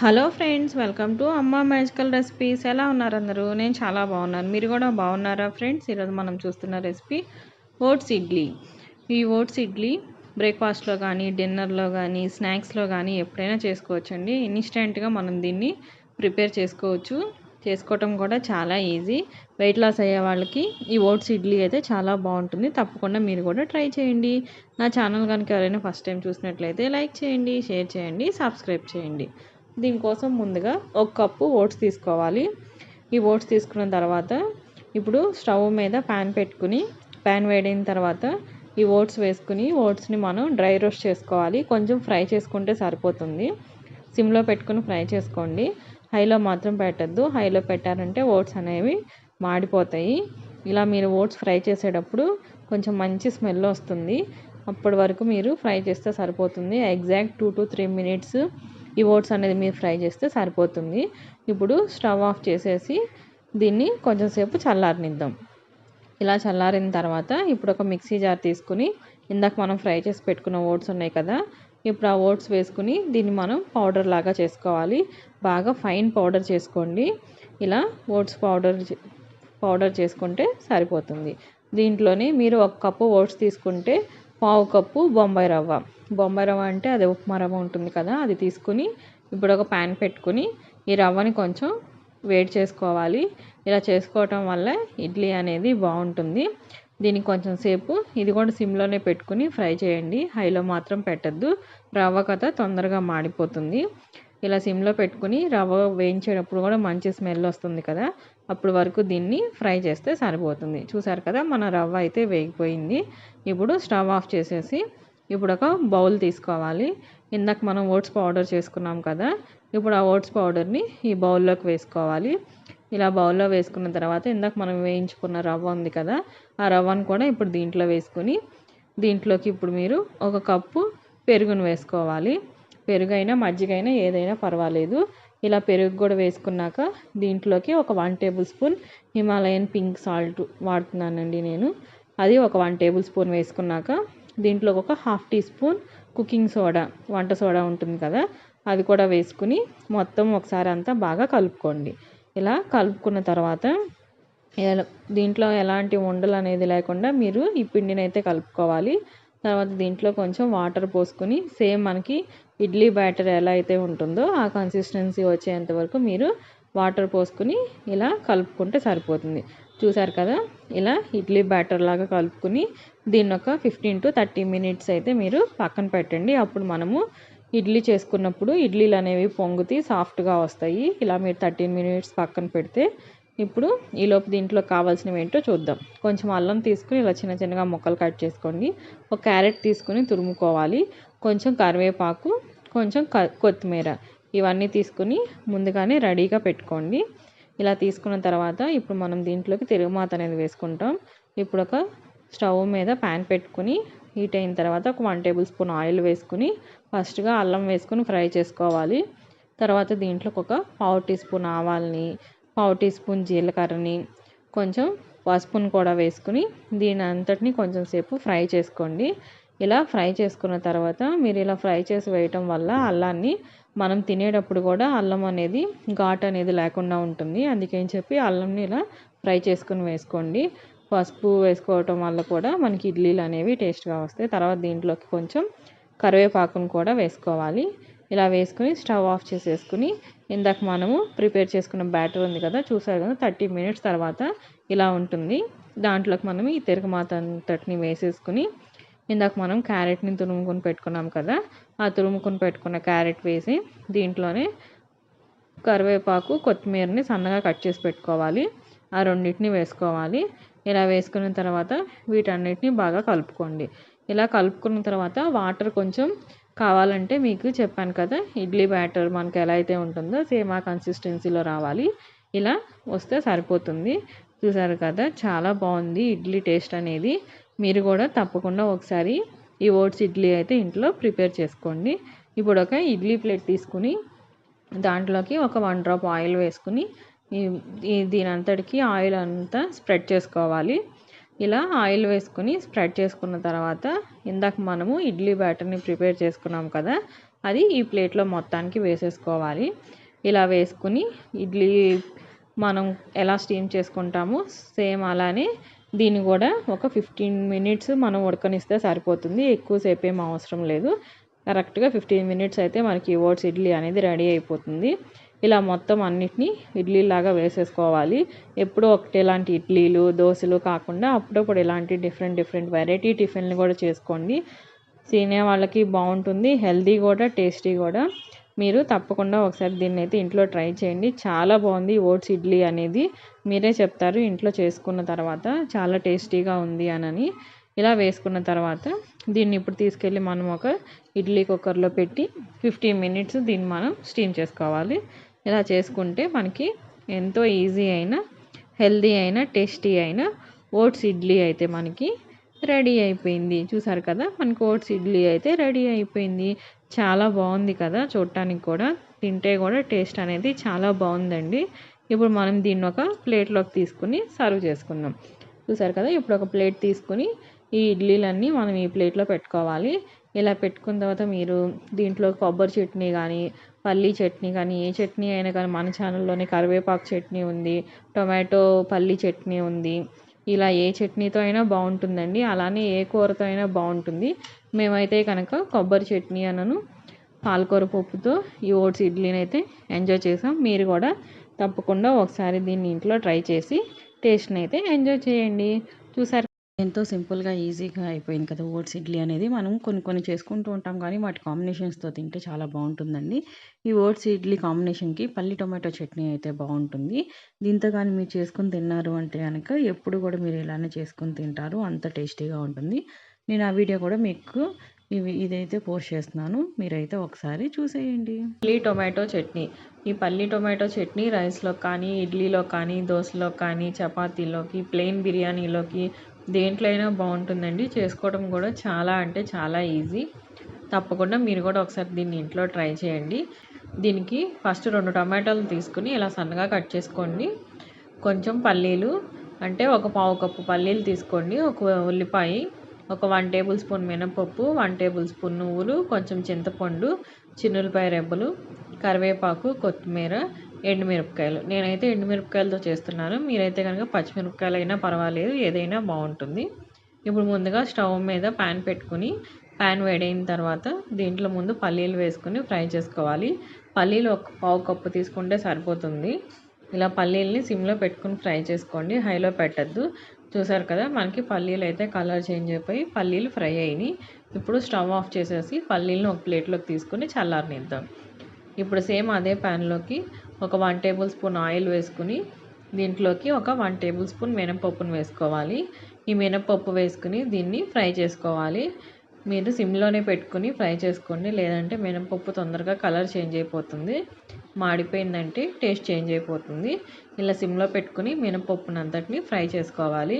Hello friends welcome to Amma magical recipes. ఎలా ఉన్నారు అందరూ? నేను చాలా బాగున్నాను. మీరు కూడా బాగున్నారా ఫ్రెండ్స్? ఈరోజు మనం చూస్తున్న రెసిపీ ఓట్స్ ఇడ్లీ. ఈ ఓట్స్ ఇడ్లీ బ్రేక్ఫాస్ట్లో కానీ డిన్నర్లో కానీ స్నాక్స్లో కానీ ఎప్పుడైనా చేసుకోవచ్చండి. ఇన్స్టెంట్గా మనం దీన్ని ప్రిపేర్ చేసుకోవచ్చు. చేసుకోవటం కూడా చాలా ఈజీ. వెయిట్ లాస్ అయ్యే వాళ్ళకి ఈ ఓట్స్ ఇడ్లీ అయితే చాలా బాగుంటుంది. తప్పకుండా మీరు కూడా ట్రై చేయండి. నా ఛానల్ కనుక ఎవరైనా ఫస్ట్ టైం చూసినట్లయితే లైక్ చేయండి షేర్ చేయండి సబ్స్క్రైబ్ చేయండి. దీనికోసం ముందుగా ఒక కప్పు ఓట్స్ తీసుకోవాలి. ఈ ఓట్స్ తీసుకున్న తర్వాత ఇప్పుడు స్టవ్ మీద ప్యాన్ పెట్టుకుని ప్యాన్ వేడిన తర్వాత ఈ ఓట్స్ వేసుకుని ఓట్స్ని మనం డ్రై రోస్ట్ చేసుకోవాలి. కొంచెం ఫ్రై చేసుకుంటే సరిపోతుంది. సిమ్లో పెట్టుకుని ఫ్రై చేసుకోండి. హైలో మాత్రం పెట్టద్దు. హైలో పెట్టారంటే ఓట్స్ అనేవి మాడిపోతాయి. ఇలా మీరు ఓట్స్ ఫ్రై చేసేటప్పుడు కొంచెం మంచి స్మెల్ వస్తుంది. అప్పటి వరకు మీరు ఫ్రై చేస్తే సరిపోతుంది. Exact two to three minutes ఈ ఓట్స్ అనేది మీరు ఫ్రై చేస్తే సరిపోతుంది. ఇప్పుడు స్టవ్ ఆఫ్ చేసేసి దీన్ని కొంచెం సేపు చల్లారనిద్దాం. ఇలా చల్లారిన తర్వాత ఇప్పుడు ఒక మిక్సీ జార్ తీసుకుని ఇందాక మనం ఫ్రై చేసి పెట్టుకున్న ఓట్స్ ఉన్నాయి కదా ఇప్పుడు ఆ ఓట్స్ వేసుకుని దీన్ని మనం పౌడర్ లాగా చేసుకోవాలి. బాగా ఫైన్ పౌడర్ చేసుకోండి. ఇలా ఓట్స్ పౌడర్ పౌడర్ చేసుకుంటే సరిపోతుంది. దీంట్లోనే మీరు ఒక కప్పు ఓట్స్ తీసుకుంటే పావు కప్పు బొంబాయి రవ్వ. బొంబాయి రవ్వ అంటే అది ఉప్మా రవ్వ ఉంటుంది కదా అది తీసుకుని ఇప్పుడు ఒక ప్యాన్ పెట్టుకుని ఈ రవ్వని కొంచెం వేడి చేసుకోవాలి. ఇలా చేసుకోవటం వల్ల ఇడ్లీ అనేది బాగుంటుంది. దీనికి కొంచెం సేపు ఇది కూడా సిమ్లోనే పెట్టుకుని ఫ్రై చేయండి. హైలో మాత్రం పెట్టద్దు. రవ్వ కథ తొందరగా మాడిపోతుంది. ఇలా సిమ్లో పెట్టుకుని రవ్వ వేయించేటప్పుడు కూడా మంచి స్మెల్ వస్తుంది కదా అప్పుడు వరకు దీన్ని ఫ్రై చేస్తే సరిపోతుంది. చూసారు కదా మన రవ్వ అయితే వేగిపోయింది. ఇప్పుడు స్టవ్ ఆఫ్ చేసేసి ఇప్పుడు ఒక బౌల్ తీసుకోవాలి. ఇందాక మనం ఓట్స్ పౌడర్ చేసుకున్నాం కదా ఇప్పుడు ఆ ఓట్స్ పౌడర్ని ఈ బౌల్లోకి వేసుకోవాలి. ఇలా బౌల్లో వేసుకున్న తర్వాత ఇందాక మనం వేయించుకున్న రవ్వ ఉంది కదా ఆ రవ్వను కూడా ఇప్పుడు దీంట్లో వేసుకుని దీంట్లోకి ఇప్పుడు మీరు ఒక కప్పు పెరుగును వేసుకోవాలి. పెరుగైనా మజ్జిగైనా ఏదైనా పర్వాలేదు. ఇలా పెరుగు కూడా వేసుకున్నాక దీంట్లోకి ఒక one tablespoon Himalayan pink salt వాడుతున్నానండి నేను. అది ఒక వన్ టేబుల్ స్పూన్ వేసుకున్నాక దీంట్లో ఒక half tea spoon cooking soda వంట సోడా ఉంటుంది కదా అది కూడా వేసుకుని మొత్తం ఒకసారి అంతా బాగా కలుపుకోండి. ఇలా కలుపుకున్న తర్వాత దీంట్లో ఎలాంటి ఉండలు అనేది లేకుండా మీరు ఈ పిండిని అయితే కలుపుకోవాలి. తర్వాత దీంట్లో కొంచెం వాటర్ పోసుకొని సేమ్ మనకి ఇడ్లీ బ్యాటర్ ఎలా అయితే ఉంటుందో ఆ కన్సిస్టెన్సీ వచ్చేంత వరకు మీరు వాటర్ పోసుకుని ఇలా కలుపుకుంటే సరిపోతుంది. చూసారు కదా? ఇలా ఇడ్లీ బ్యాటర్ లాగా కలుపుకుని దీన్ని ఒక ఫిఫ్టీన్ టు థర్టీ మినిట్స్ అయితే మీరు పక్కన పెట్టండి. అప్పుడు మనము ఇడ్లీ చేసుకున్నప్పుడు ఇడ్లీలు అనేవి పొంగుతి సాఫ్ట్గా వస్తాయి. ఇలా మీరు థర్టీన్ మినిట్స్ పక్కన పెడితే ఇప్పుడు ఈలోపు దీంట్లో కావాల్సినవి ఏంటో చూద్దాం. కొంచెం అల్లం తీసుకుని ఇలా చిన్న చిన్నగా ముక్కలు కట్ చేసుకోండి. ఒక క్యారెట్ తీసుకుని తురుముకోవాలి. కొంచెం కరివేపాకు కొంచెం కొత్తిమీర ఇవన్నీ తీసుకుని ముందుగానే రెడీగా పెట్టుకోండి. ఇలా తీసుకున్న తర్వాత ఇప్పుడు మనం దీంట్లోకి తిరుగుమాత అనేది వేసుకుంటాం. ఇప్పుడు ఒక స్టవ్ మీద ప్యాన్ పెట్టుకుని హీట్ అయిన తర్వాత ఒక వన్ టేబుల్ స్పూన్ ఆయిల్ వేసుకుని ఫస్ట్గా అల్లం వేసుకుని ఫ్రై చేసుకోవాలి. తర్వాత దీంట్లోకి ఒక పావు టీ స్పూన్ ఆవాల్ని పావు టీ స్పూన్ జీలకర్రని కొంచెం పసుపును కూడా వేసుకుని దీని అంతటిని కొంచెం సేపు ఫ్రై చేసుకోండి. ఇలా ఫ్రై చేసుకున్న తర్వాత మీరు ఇలా ఫ్రై చేసి వేయటం వల్ల అల్లాన్ని మనం తినేటప్పుడు కూడా అల్లం అనేది ఘాట్ అనేది లేకుండా ఉంటుంది. అందుకని చెప్పి అల్లంని ఇలా ఫ్రై చేసుకుని వేసుకోండి. పసుపు వేసుకోవటం వల్ల కూడా మనకి ఇడ్లీలు అనేవి టేస్ట్గా వస్తాయి. తర్వాత దీంట్లోకి కొంచెం కరివేపాకును కూడా వేసుకోవాలి. ఇలా వేసుకుని స్టవ్ ఆఫ్ చేసేసుకుని ఇందాక మనము ప్రిపేర్ చేసుకున్న బ్యాటర్ ఉంది కదా చూసారు కదా థర్టీ మినిట్స్ తర్వాత ఇలా ఉంటుంది. దాంట్లోకి మనం ఈ తిరగమాత అంతటిని వేసేసుకుని ఇందాక మనం క్యారెట్ని తురుముకొని పెట్టుకున్నాం కదా ఆ తురుముకొని పెట్టుకున్న క్యారెట్ వేసి దీంట్లోనే కరివేపాకు కొత్తిమీరని సన్నగా కట్ చేసి పెట్టుకోవాలి. ఆ రెండింటిని వేసుకోవాలి. ఇలా వేసుకున్న తర్వాత వీటన్నిటిని బాగా కలుపుకోండి. ఇలా కలుపుకున్న తర్వాత వాటర్ కొంచెం కావాలంటే మీకు చెప్పాను కదా ఇడ్లీ బ్యాటర్ మనకి ఎలా అయితే ఉంటుందో సేమ్ ఆ కన్సిస్టెన్సీలో రావాలి. ఇలా వస్తే సరిపోతుంది. చూసారు కదా చాలా బాగుంది ఇడ్లీ టేస్ట్ అనేది. మీరు కూడా తప్పకుండా ఒకసారి ఈ ఓట్స్ ఇడ్లీ అయితే ఇంట్లో ప్రిపేర్ చేసుకోండి. ఇప్పుడు ఒక ఇడ్లీ ప్లేట్ తీసుకుని దాంట్లోకి ఒక వన్ డ్రాప్ ఆయిల్ వేసుకుని దీని అంతటికి ఆయిల్ అంతా స్ప్రెడ్ చేసుకోవాలి. ఇలా ఆయిల్ వేసుకుని స్ప్రెడ్ చేసుకున్న తర్వాత ఇందాక మనము ఇడ్లీ బ్యాటర్ని ప్రిపేర్ చేసుకున్నాం కదా అది ఈ ప్లేట్లో మొత్తానికి వేసేసుకోవాలి. ఇలా వేసుకుని ఇడ్లీ మనం ఎలా స్టీమ్ చేసుకుంటామో సేమ్ అలానే దీన్ని కూడా ఒక ఫిఫ్టీన్ మినిట్స్ మనం ఉడకనిస్తే సరిపోతుంది. ఎక్కువసేపు ఏం అవసరం లేదు. కరెక్ట్గా ఫిఫ్టీన్ మినిట్స్ అయితే మనకి ఓట్స్ ఇడ్లీ అనేది రెడీ అయిపోతుంది. ఇలా మొత్తం అన్నిటినీ ఇడ్లీలాగా వేసేసుకోవాలి. ఎప్పుడూ ఒకటేలాంటి ఇడ్లీలు దోశలు కాకుండా అప్పుడప్పుడు ఇలాంటి డిఫరెంట్ డిఫరెంట్ వెరైటీ టిఫిన్లు కూడా చేసుకోండి. తినే వాళ్ళకి బాగుంటుంది. హెల్దీ కూడా టేస్టీ కూడా. మీరు తప్పకుండా ఒకసారి దీన్ని అయితే ఇంట్లో ట్రై చేయండి. చాలా బాగుంది ఓట్స్ ఇడ్లీ అనేది. మీరే చెప్తారు ఇంట్లో చేసుకున్న తర్వాత. చాలా టేస్టీగా ఉంది అని ఇలా వేసుకున్న తర్వాత దీన్ని ఇప్పుడు తీసుకెళ్ళి మనం ఒక ఇడ్లీ కుక్కర్లో పెట్టి ఫిఫ్టీన్ మినిట్స్ దీన్ని మనం స్టీమ్ చేసుకోవాలి. ఇలా చేసుకుంటే మనకి ఎంతో ఈజీ అయిన హెల్దీ అయిన టేస్టీ అయిన ఓట్స్ ఇడ్లీ అయితే మనకి రెడీ అయిపోయింది. చూసారు కదా? మనకు ఓట్స్ ఇడ్లీ అయితే రెడీ అయిపోయింది. చాలా బాగుంది కదా చూడటానికి కూడా. తింటే కూడా టేస్ట్ అనేది చాలా బాగుందండి. ఇప్పుడు మనం దీన్ని ఒక ప్లేట్లోకి తీసుకుని సర్వ్ చేసుకుందాం. చూసారు కదా? ఇప్పుడు ఒక ప్లేట్ తీసుకుని ఈ ఇడ్లీలన్నీ మనం ఈ ప్లేట్లో పెట్టుకోవాలి. ఇలా పెట్టుకున్న తర్వాత మీరు దీంట్లో కొబ్బరి చట్నీ కానీ పల్లీ చట్నీ కానీ ఏ చట్నీ అయినా కానీ మన ఛానల్లోనే కరివేపాకు చట్నీ ఉంది టొమాటో పల్లీ చట్నీ ఉంది ఇలా ఏ చట్నీతో అయినా బాగుంటుందండి. అలానే ఏ కూరతో అయినా బాగుంటుంది. మేమైతే కనుక కొబ్బరి చట్నీ అనను పాలకూర పప్పుతో ఈ ఓట్స్ ఇడ్లీని అయితే ఎంజాయ్ చేసాం. మీరు కూడా తప్పకుండా ఒకసారి దీన్ని ఇంట్లో ట్రై చేసి టేస్ట్ని అయితే ఎంజాయ్ చేయండి. చూసారు ఎంతో సింపుల్గా ఈజీగా అయిపోయింది కదా ఓట్స్ ఇడ్లీ అనేది. మనం కొన్ని కొన్ని చేసుకుంటూ ఉంటాం కానీ వాటి కాంబినేషన్స్తో తింటే చాలా బాగుంటుందండి. ఈ ఓట్స్ ఇడ్లీ కాంబినేషన్కి పల్లి టొమాటో చట్నీ అయితే బాగుంటుంది. దీంతో కానీ మీరు చేసుకుని తిన్నారు అంటే కనుక ఎప్పుడు కూడా మీరు ఇలానే చేసుకుని తింటారు. అంత టేస్టీగా ఉంటుంది. నేను ఆ వీడియో కూడా మీకు ఇవి ఇదైతే పోస్ట్ చేస్తున్నాను. మీరైతే ఒకసారి చూసేయండి. పల్లి టొమాటో చట్నీ. ఈ పల్లి టొమాటో చట్నీ రైస్లో కానీ ఇడ్లీలో కానీ దోశలో కానీ చపాతీలోకి ప్లెయిన్ బిర్యానీలోకి దేంట్లో అయినా బాగుంటుందండి. చేసుకోవడం కూడా చాలా అంటే చాలా ఈజీ. తప్పకుండా మీరు కూడా ఒకసారి దీన్ని ఇంట్లో ట్రై చేయండి. దీనికి ఫస్ట్ రెండు టమాటాలు తీసుకుని ఇలా సన్నగా కట్ చేసుకోండి. కొంచెం పల్లీలు అంటే ఒక పావు కప్పు పల్లీలు తీసుకోండి. ఒక ఉల్లిపాయ ఒక వన్ టేబుల్ స్పూన్ మినపప్పు వన్ టేబుల్ స్పూన్ నువ్వులు కొంచెం చింతపండు చిన్నులపాయ రెబ్బలు కరివేపాకు కొత్తిమీర ఎండుమిరపకాయలు. నేనైతే ఎండుమిరపకాయలతో చేస్తున్నాను. మీరైతే కనుక పచ్చిమిరపకాయలు అయినా పర్వాలేదు ఏదైనా బాగుంటుంది. ఇప్పుడు ముందుగా స్టవ్ మీద ప్యాన్ పెట్టుకుని ప్యాన్ వేడైన తర్వాత దీంట్లో ముందు పల్లీలు వేసుకుని ఫ్రై చేసుకోవాలి. పల్లీలు ఒక పావు కప్పు తీసుకుంటే సరిపోతుంది. ఇలా పల్లీల్ని సిమ్లో పెట్టుకుని ఫ్రై చేసుకోండి. హైలో పెట్టద్దు. చూసారు కదా మనకి పల్లీలు అయితే కలర్ చేంజ్ అయిపోయి పల్లీలు ఫ్రై అయినాయి. ఇప్పుడు స్టవ్ ఆఫ్ చేసేసి పల్లీలను ఒక ప్లేట్లోకి తీసుకుని చల్లారనిద్దాం. ఇప్పుడు సేమ్ అదే ప్యాన్లోకి ఒక వన్ టేబుల్ స్పూన్ ఆయిల్ వేసుకుని దీంట్లోకి ఒక వన్ టేబుల్ స్పూన్ మినపప్పును వేసుకోవాలి. ఈ మినపప్పు వేసుకుని దీన్ని ఫ్రై చేసుకోవాలి. మీరు సిమ్లోనే పెట్టుకుని ఫ్రై చేసుకోండి. లేదంటే మినపప్పు తొందరగా కలర్ చేంజ్ అయిపోతుంది. మాడిపోయిందంటే టేస్ట్ చేంజ్ అయిపోతుంది. ఇలా సిమ్లో పెట్టుకుని మినపప్పును అంతటిని ఫ్రై చేసుకోవాలి.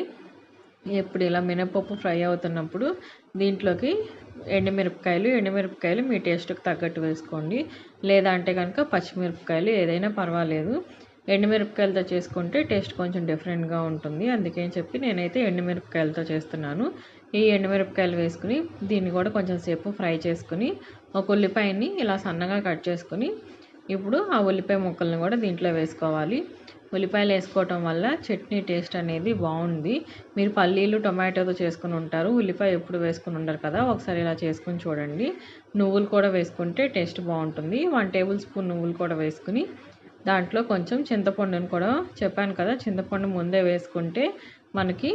ఇప్పుడు ఇలా మినపప్పు ఫ్రై అవుతున్నప్పుడు దీంట్లోకి ఎండుమిరపకాయలు ఎండుమిరపకాయలు మీ టేస్ట్కి తగ్గట్టు వేసుకోండి. లేదంటే కనుక పచ్చిమిరపకాయలు ఏదైనా పర్వాలేదు. ఎండుమిరపకాయలతో చేసుకుంటే టేస్ట్ కొంచెం డిఫరెంట్గా ఉంటుంది. అందుకని చెప్పి నేనైతే ఎండుమిరపకాయలతో చేస్తున్నాను. ఈ ఎండుమిరపకాయలు వేసుకుని దీన్ని కూడా కొంచెం సేపు ఫ్రై చేసుకుని ఒక ఉల్లిపాయని ఇలా సన్నగా కట్ చేసుకుని ఇప్పుడు ఆ ఉల్లిపాయ ముక్కల్ని కూడా దీంట్లో వేసుకోవాలి. ఉల్లిపాయలు వేసుకోవటం వల్ల చట్నీ టేస్ట్ అనేది బాగుంది. మీరు పల్లీలు టొమాటోతో చేసుకుని ఉంటారు. ఉల్లిపాయ ఎప్పుడు వేసుకుని ఉండరు కదా. ఒకసారి ఇలా చేసుకుని చూడండి. నువ్వులు కూడా వేసుకుంటే టేస్ట్ బాగుంటుంది. వన్ టేబుల్ స్పూన్ నువ్వులు కూడా వేసుకుని దాంట్లో కొంచెం చింతపండుని కూడా చెప్పాను కదా. చింతపండు ముందే వేసుకుంటే మనకి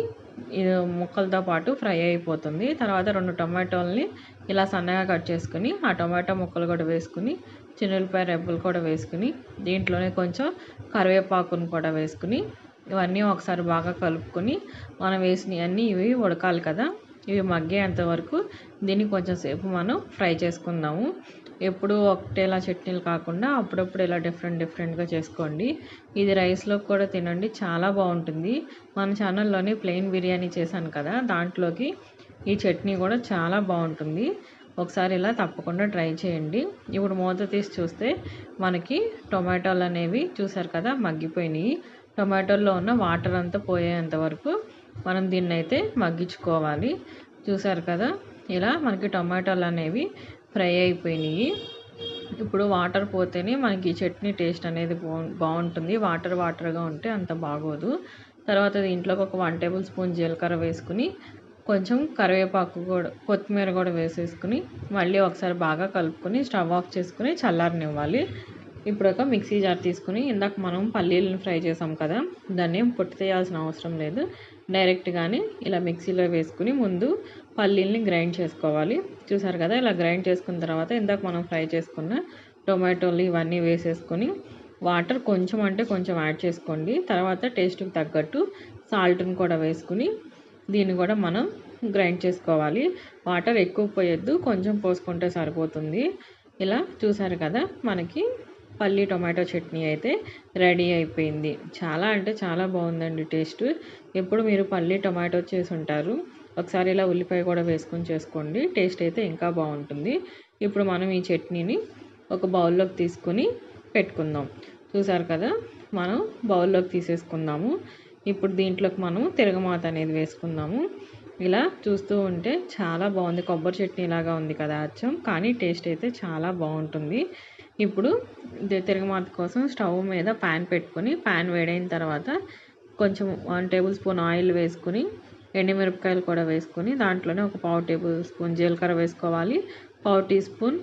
ముక్కలతో పాటు ఫ్రై అయిపోతుంది. తర్వాత రెండు టొమాటోల్ని ఇలా సన్నగా కట్ చేసుకుని ఆ టొమాటో ముక్కలు కూడా వేసుకుని చిన్నులపాయ రెబ్బలు కూడా వేసుకుని దీంట్లోనే కొంచెం కరివేపాకును కూడా వేసుకుని ఇవన్నీ ఒకసారి బాగా కలుపుకొని మనం వేసినవి అన్నీ ఇవి ఉడకాలి కదా. ఇవి మగ్గేంత వరకు దీన్ని కొంచెం సేపు మనం ఫ్రై చేసుకుందాము. ఎప్పుడు ఒకటేలా చట్నీలు కాకుండా అప్పుడప్పుడు ఇలా డిఫరెంట్ డిఫరెంట్గా చేసుకోండి. ఇది రైస్లో కూడా తినండి చాలా బాగుంటుంది. మన ఛానల్లోనే ప్లెయిన్ బిర్యానీ చేశాను కదా దాంట్లోకి ఈ చట్నీ కూడా చాలా బాగుంటుంది. ఒకసారి ఇలా తప్పకుండా ట్రై చేయండి. ఇప్పుడు మూత తీసి చూస్తే మనకి టొమాటోలు అనేవి చూసారు కదా మగ్గిపోయినాయి. టొమాటోల్లో ఉన్న వాటర్ అంతా పోయేంత వరకు మనం దీన్ని అయితే మగ్గించుకోవాలి. చూసారు కదా ఇలా మనకి టొమాటోలు అనేవి ఫ్రై అయిపోయినాయి. ఇప్పుడు వాటర్ పోతేనే మనకి ఈ చట్నీ టేస్ట్ అనేది బాగుంటుంది. వాటర్ వాటర్గా ఉంటే అంత బాగోదు. తర్వాత దీంట్లోకి ఒక వన్ టేబుల్ స్పూన్ జీలకర్ర వేసుకుని కొంచెం కరివేపాకు కూడా కొత్తిమీర కూడా వేసేసుకుని మళ్ళీ ఒకసారి బాగా కలుపుకొని స్టవ్ ఆఫ్ చేసుకుని చల్లారనివ్వాలి. ఇప్పుడు ఒక మిక్సీ జార్ తీసుకుని ఇందాక మనం పల్లీలను ఫ్రై చేసాం కదా దాన్ని పొట్టు తీయాల్సిన అవసరం లేదు. డైరెక్ట్గానే ఇలా మిక్సీలో వేసుకుని ముందు పల్లీల్ని గ్రైండ్ చేసుకోవాలి. చూసారు కదా ఇలా గ్రైండ్ చేసుకున్న తర్వాత ఇందాక మనం ఫ్రై చేసుకున్న టొమాటోలు ఇవన్నీ వేసేసుకొని వాటర్ కొంచెం అంటే కొంచెం యాడ్ చేసుకోండి. తర్వాత టేస్ట్కి తగ్గట్టు సాల్ట్ని కూడా వేసుకుని దీన్ని కూడా మనం గ్రైండ్ చేసుకోవాలి. వాటర్ ఎక్కువ పోయొద్దు కొంచెం పోసుకుంటే సరిపోతుంది. ఇలా చూసారు కదా మనకి పల్లి టొమాటో చట్నీ అయితే రెడీ అయిపోయింది. చాలా అంటే చాలా బాగుందండి టేస్ట్. ఎప్పుడు మీరు పల్లి టొమాటో చేసి ఉంటారు ఒకసారి ఇలా ఉల్లిపాయ కూడా వేసుకొని చేసుకోండి టేస్ట్ అయితే ఇంకా బాగుంటుంది. ఇప్పుడు మనం ఈ చట్నీని ఒక బౌల్లోకి తీసుకొని పెట్టుకుందాం. చూసారు కదా మనం బౌల్లోకి తీసేసుకుందాము. ఇప్పుడు దీంట్లోకి మనం తిరగమాత అనేది వేసుకుందాము. ఇలా చూస్తూ ఉంటే చాలా బాగుంది. కొబ్బరి చట్నీ లాగా ఉంది కదా అచ్చం. కానీ టేస్ట్ అయితే చాలా బాగుంటుంది. ఇప్పుడు తిరగమాత కోసం స్టవ్ మీద ప్యాన్ పెట్టుకొని ప్యాన్ వేడైన తర్వాత కొంచెం వన్ టేబుల్ స్పూన్ ఆయిల్ వేసుకుని ఎండుమిరపకాయలు కూడా వేసుకొని దాంట్లోనే ఒక పావు టేబుల్ స్పూన్ జీలకర్ర వేసుకోవాలి. పావు టీ స్పూన్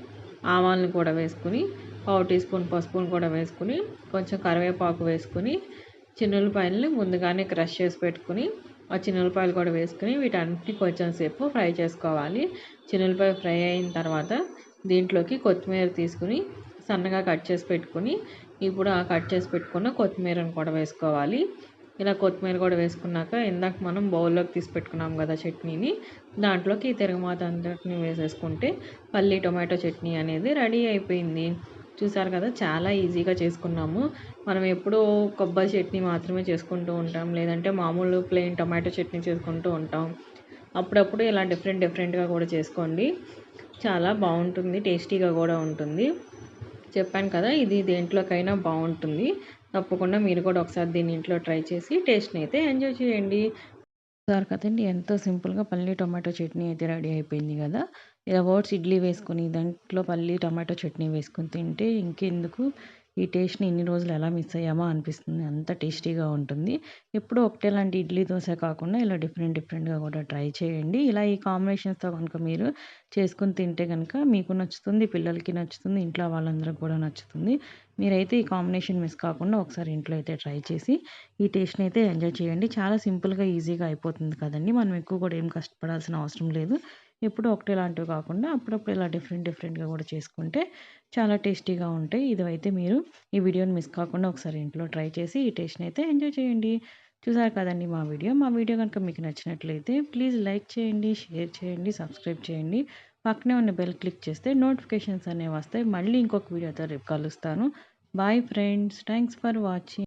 ఆవాలను కూడా వేసుకుని పావు టీ స్పూన్ పసుపును కూడా వేసుకుని కొంచెం కరివేపాకు వేసుకుని చిన్నులపాయలని ముందుగానే క్రష్ చేసి పెట్టుకుని ఆ చిన్నులపాయలు కూడా వేసుకుని వీటన్నిటిని కొంచెం సేపు ఫ్రై చేసుకోవాలి. చిన్నులపాయ ఫ్రై అయిన తర్వాత దీంట్లోకి కొత్తిమీర తీసుకుని సన్నగా కట్ చేసి పెట్టుకుని ఇప్పుడు ఆ కట్ చేసి పెట్టుకున్న కొత్తిమీరను కూడా వేసుకోవాలి. ఇలా కొత్తిమీర కూడా వేసుకున్నాక ఇందాక మనం బౌల్లోకి తీసి పెట్టుకున్నాం కదా చట్నీని దాంట్లోకి తిరగమాత అంతటిని వేసేసుకుంటే పల్లి టొమాటో చట్నీ అనేది రెడీ అయిపోయింది. చూసారు కదా చాలా ఈజీగా చేసుకున్నాము. మనం ఎప్పుడూ కొబ్బరి చట్నీ మాత్రమే చేసుకుంటూ ఉంటాం లేదంటే మామూలు ప్లెయిన్ టొమాటో చట్నీ చేసుకుంటూ ఉంటాం. అప్పుడప్పుడు ఇలా డిఫరెంట్ డిఫరెంట్గా కూడా చేసుకోండి. చాలా బాగుంటుంది టేస్టీగా కూడా ఉంటుంది. చెప్పాను కదా ఇది దేంట్లోకైనా బాగుంటుంది. తప్పకుండా మీరు కూడా ఒకసారి దీన్ని ఇంట్లో ట్రై చేసి టేస్ట్ని అయితే ఎంజాయ్ చేయండి. సార్ కదండి ఎంతో సింపుల్గా పల్లి టొమాటో చట్నీ అయితే రెడీ అయిపోయింది కదా. ఇలా ఓట్స్ ఇడ్లీ వేసుకొని దాంట్లో పల్లి టమాటో చట్నీ వేసుకొని తింటే ఇంకెందుకు? ఈ టేస్ట్ని ఇన్ని రోజులు ఎలా మిస్ అయ్యామో అనిపిస్తుంది. అంత టేస్టీగా ఉంటుంది. ఎప్పుడూ ఒకటే లాంటి ఇడ్లీ దోశ కాకుండా ఇలా డిఫరెంట్ డిఫరెంట్గా కూడా ట్రై చేయండి. ఇలా ఈ కాంబినేషన్స్తో కనుక మీరు చేసుకుని తింటే కనుక మీకు నచ్చుతుంది పిల్లలకి నచ్చుతుంది ఇంట్లో వాళ్ళందరికీ కూడా నచ్చుతుంది. మీరైతే ఈ కాంబినేషన్ మిస్ కాకుండా ఒకసారి ఇంట్లో అయితే ట్రై చేసి ఈ టేస్ట్ని అయితే ఎంజాయ్ చేయండి. చాలా సింపుల్గా ఈజీగా అయిపోతుంది కదండి. మనం ఎక్కువ కూడా ఏం కష్టపడాల్సిన అవసరం లేదు. ఎప్పుడూ ఒకటే లాంటివి కాకుండా అప్పుడప్పుడు ఇలా డిఫరెంట్ డిఫరెంట్గా కూడా చేసుకుంటే చాలా టేస్టీగా ఉంటాయి. ఇదైతే మీరు ఈ వీడియోని మిస్ కాకుండా ఒకసారి ఇంట్లో ట్రై చేసి ఈ టేస్ట్ని అయితే ఎంజాయ్ చేయండి. చూసారు కదండి మా వీడియో? మా వీడియో కనుక మీకు నచ్చినట్లయితే ప్లీజ్ లైక్ చేయండి షేర్ చేయండి సబ్స్క్రైబ్ చేయండి. పక్కనే ఉన్న బెల్ క్లిక్ చేస్తే నోటిఫికేషన్స్ అనేవి వస్తాయి. మళ్ళీ ఇంకొక వీడియోతో రేపు కలుస్తాను. Bye friends. Thanks for watching.